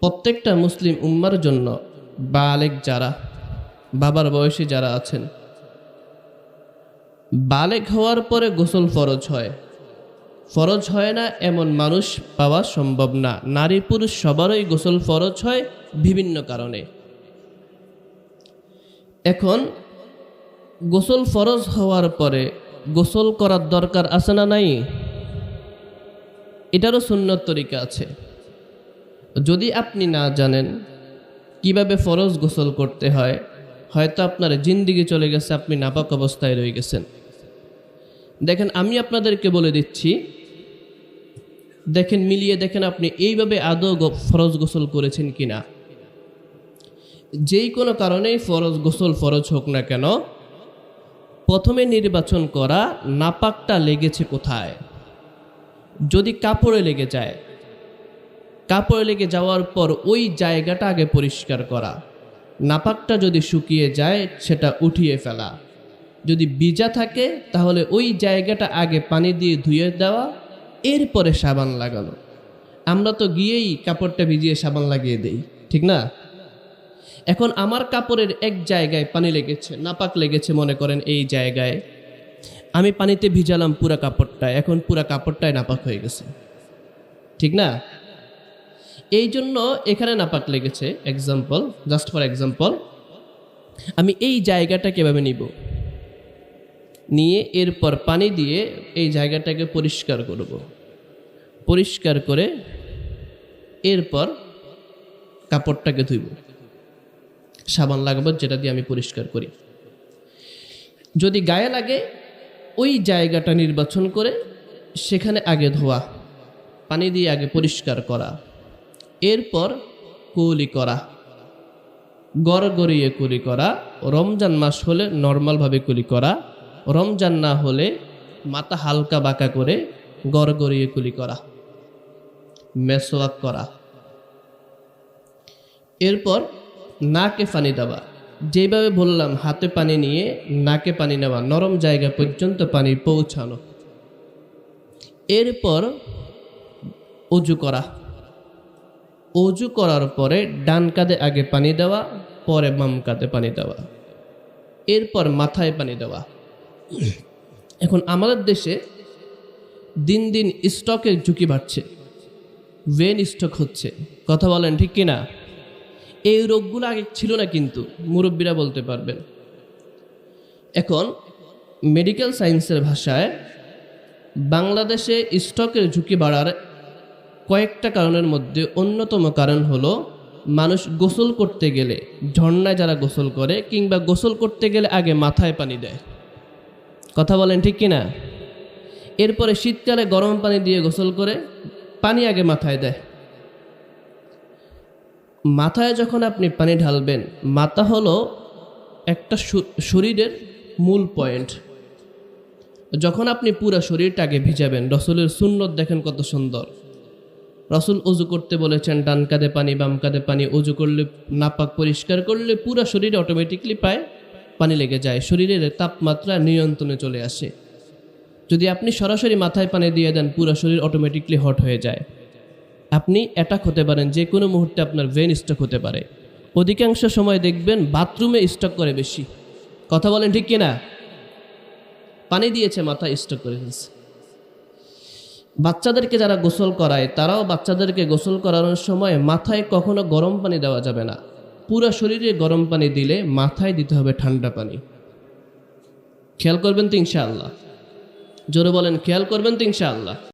প্রত্যেকটা মুসলিম উম্মার জন্য বালেক যারা, বাবার বয়সী যারা আছেন, বালেক হওয়ার পরে গোসল ফরজ হয়। ফরজ হয় না, এমন মানুষ পাওয়া সম্ভব না। নারী পুরুষ সবারই গোসল ফরজ হয় বিভিন্ন কারণে। এখন গোসল ফরজ হওয়ার পরে গোসল করার দরকার আছে না নাই? এটারও সুন্নত তরিকা আছে। যদি আপনি না জানেন কীভাবে ফরজ গোসল করতে হয়, হয়তো আপনার জিন্দিগি চলে গেছে, আপনি নাপাক অবস্থায় রয়ে গেছেন। দেখেন, আমি আপনাদেরকে বলে দিচ্ছি, দেখেন, মিলিয়ে দেখেন আপনি এইভাবে আদৌ ফরজ গোসল করেছেন কিনা। যেই কোনো কারণেই ফরজ গোসল ফরজ হোক না কেন, প্রথমে নির্বাচন করা নাপাকটা লেগেছে কোথায়? যদি কাপড়ে লেগে যায় কাপড়ে লেগে যাওয়ার পর ওই জায়গাটা আগে পরিষ্কার করা। নাপাকটা যদি শুকিয়ে যায়, সেটা উঠিয়ে ফেলা। যদি ভিজা থাকে, তাহলে ওই জায়গাটা আগে পানি দিয়ে ধুয়ে দেওয়া, এরপরে সাবান লাগানো। আমরা তো গিয়েই কাপড়টা ভিজিয়ে সাবান লাগিয়ে দেই, ঠিক না? এখন আমার কাপড়ের এক জায়গায় পানি লেগেছে, নাপাক লেগেছে মনে করেন এই জায়গায়। আমি পানিতে ভিজালাম পুরা কাপড়টা, এখন পুরা কাপড়টাই নাপাক হয়ে গেছে। ঠিক না? এই জন্য এখানে নাপাক লেগেছে এক্সাম্পল জাস্ট ফর এক্সাম্পল আমি এই জায়গাটা কীভাবে নিব? নিয়ে এরপর পানি দিয়ে এই জায়গাটাকে পরিষ্কার করব। পরিষ্কার করে এরপর কাপড়টাকে ধুইব। সাবান লাগাবো যেটা দিয়ে আমি পরিষ্কার করি। যদি গায়ে লাগে, ওই জায়গাটা নির্বাচন করে সেখানে আগে ধোয়া, পানি দিয়ে আগে পরিষ্কার করা। এরপর কুলি করা গড় গড়িয়ে কুলি করা, রমজান মাস হলে নর্মালভাবে কুলি করা, রমজান না হলে মাথা হালকা বাঁকা করে গড় গড়িয়ে কুলি করা মেসোয়াক করা। এরপর নাকে পানি দেওয়া, যেভাবে বললাম, হাতে পানি নিয়ে নাকে পানি নেওয়া, নরম জায়গা পর্যন্ত পানি পৌঁছানো। এরপর অজু করা অজু করার পরে ডান কাঁধে আগে পানি দেওয়া, পরে বাম কাঁধে পানি দেওয়া। এরপর মাথায় পানি দেওয়া। এখন আমাদের দেশে দিন দিন স্টকের ঝুঁকি বাড়ছে। ওয়েন স্টক হচ্ছে। কথা বলেন ঠিক কিনা? এই রোগগুলো আগে ছিল না কিন্তু, মুরব্বীরা বলতে পারবেন। এখন মেডিকেল সায়েন্সের ভাষায় বাংলাদেশে স্টকের ঝুঁকি বাড়ার কয়েকটা কারণের মধ্যে অন্যতম কারণ হলো মানুষ গোসল করতে গেলে, ঝর্ণায় যারা গোসল করে কিংবা গোসল করতে গেলে আগে মাথায় পানি দেয়। কথা বলেন ঠিক কিনা? এরপরে শীতকালে গরম পানি দিয়ে গোসল করে পানি আগে মাথায় দেয়। মাথায় যখন আপনি পানি ঢালবেন, মাথা হলো একটা শরীরের মূল পয়েন্ট। যখন আপনি পুরো শরীরটাকে ভিজাবেন, রসুলের সুন্নত দেখেন কত সুন্দর। রসুল অজু করতে বলেছেন, ডান কাঁধে পানি, বাম কাঁধে পানি অজু করলে নাপাক পরিষ্কার করলে পুরো শরীরে অটোমেটিকলি পায় পানি লেগে যায়, শরীরের তাপমাত্রা নিয়ন্ত্রণে চলে আসে। যদি আপনি সরাসরি মাথায় পানি দিয়ে দেন, পুরো শরীর অটোমেটিকলি হট হয়ে যায়। আপনি অ্যাটাক হতে পারেন, যে কোনো মুহূর্তে আপনার ভেন স্টক হতে পারে। অধিকাংশ সময় দেখবেন বাথরুমে স্টক করে বেশি। কথা বলেন ঠিক কিনা? পানি দিয়েছে, মাথা স্টক করে ফেলছে। বাচ্চাদেরকে যারা গোসল করায়, তারাও বাচ্চাদেরকে গোসল করানোর সময় মাথায় কখনো গরম পানি দেওয়া যাবে না। পুরো শরীরে গরম পানি দিলে মাথায় দিতে হবে ঠান্ডা পানি। খেয়াল করবেন তো ইনশাআল্লাহ। জোরে বলেন, খেয়াল করবেন তো ইনশাআল্লাহ।